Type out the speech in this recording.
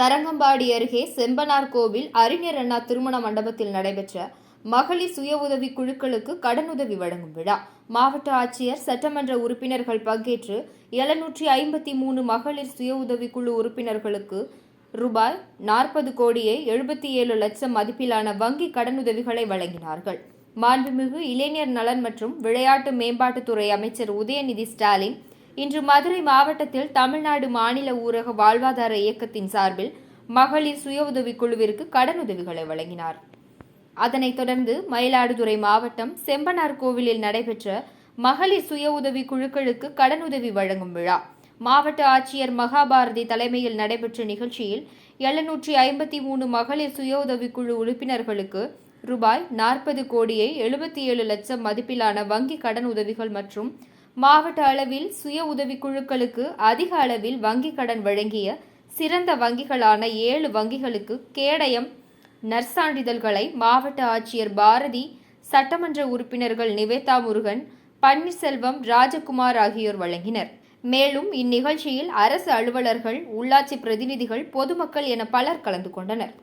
தரங்கம்பாடி அருகே செம்பனார் கோவில் அறிஞர் அண்ணா திருமண மண்டபத்தில் நடைபெற்ற மகளிர் சுய உதவி குழுக்களுக்கு கடனுதவி வழங்கும் விழா. மாவட்ட ஆட்சியர் சட்டமன்ற உறுப்பினர்கள் பங்கேற்று எழுநூற்றி ஐம்பத்தி மூணு மகளிர் சுய உதவி குழு உறுப்பினர்களுக்கு ரூபாய் நாற்பது கோடியே எழுபத்தி ஏழு லட்சம் மதிப்பிலான வங்கி கடனுதவிகளை வழங்கினார்கள். மாண்புமிகு இளைஞர் நலன் மற்றும் விளையாட்டு மேம்பாட்டுத்துறை அமைச்சர் உதயநிதி ஸ்டாலின் இன்று மதுரை மாவட்டத்தில் தமிழ்நாடு மாநில ஊரக வாழ்வாதார இயக்கத்தின் சார்பில் மகளிர் சுய உதவிக் குழுவிற்கு கடனுதவிகளை வழங்கினார். அதனைத் தொடர்ந்து மயிலாடுதுறை மாவட்டம் செம்பனார் கோவிலில் நடைபெற்ற மகளிர் சுய உதவி குழுக்களுக்கு கடனுதவி வழங்கும் விழா. மாவட்ட ஆட்சியர் மகாபாரதி தலைமையில் நடைபெற்ற நிகழ்ச்சியில் எழுநூற்றி ஐம்பத்தி மூணு மகளிர் சுய உதவிக்குழு உறுப்பினர்களுக்கு ரூபாய் நாற்பது கோடியே எழுபத்தி ஏழு லட்சம் மதிப்பிலான வங்கி கடன் உதவிகள் மற்றும் மாவட்ட அளவில் சுய உதவிக்குழுக்களுக்கு அதிக அளவில் வங்கிக் கடன் வழங்கிய சிறந்த வங்கிகளான ஏழு வங்கிகளுக்கு கேடயம் நற்சான்றிதழ்களை மாவட்ட ஆட்சியர் பாரதி சட்டமன்ற உறுப்பினர்கள் நிவேதா முருகன் பன்னீர்செல்வம் ராஜகுமார் ஆகியோர் வழங்கினர். மேலும் இந்நிகழ்ச்சியில் அரசு அலுவலர்கள் உள்ளாட்சி பிரதிநிதிகள் பொதுமக்கள் என பலர் கலந்து கொண்டனர்.